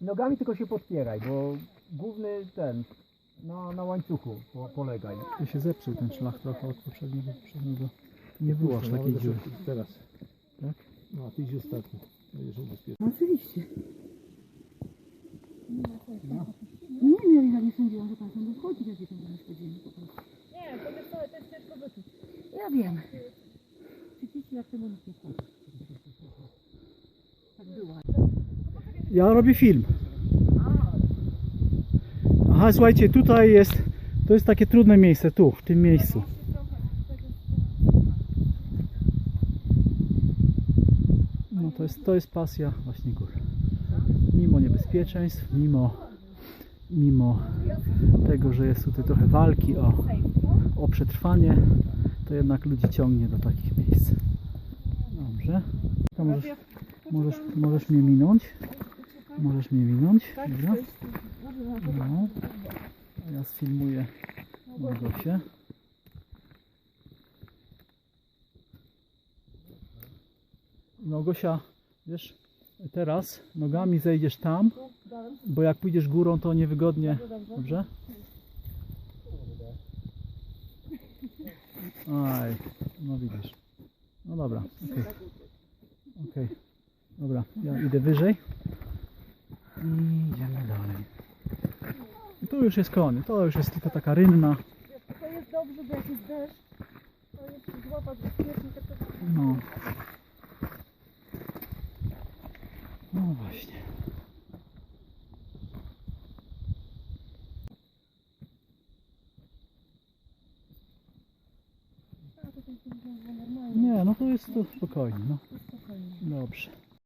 Nogami tylko się podpieraj, bo główny ten na, na łańcuchu po, polegaj. To się zepsuł ten szlak trochę od poprzedniego. poprzedniego. Nie było aż takiej dziury. Teraz. Tak? No, a ty idź ostatni. Będziesz ubezpieczony. No oczywiście. Nie, nie, ja nie sądziłam, że pan tam wchodzi, jak tam nie spodziewam po prostu. Nie, to jest, to jest ciężko wyczuć. Ja wiem. Widzicie, jak temu nikt nie wchodzi. Tak było. Ja robię film. Aha, słuchajcie, tutaj jest, to jest takie trudne miejsce, tu, w tym miejscu. No to jest, to jest pasja właśnie gór. Mimo niebezpieczeństw, mimo, mimo tego, że jest tutaj trochę walki o, o przetrwanie, to jednak ludzi ciągnie do takich miejsc. Dobrze. To możesz, możesz, możesz mnie minąć. Możesz mnie minąć. Dobra. No. A ja sfilmuję Małgosię. Małgosia, wiesz, teraz nogami zejdziesz tam, bo jak pójdziesz górą, to niewygodnie. Dobrze? Aj, no widzisz. No dobra, okej. Okej. Dobra, ja idę wyżej. I idziemy dalej. I tu już jest koniec, to już jest tylko taka rynna. To jest dobrze, bo jak jest deszcz, to jest złapać bezpiecznie te No. No właśnie. Nie, no to jest to spokojnie, no. Dobrze.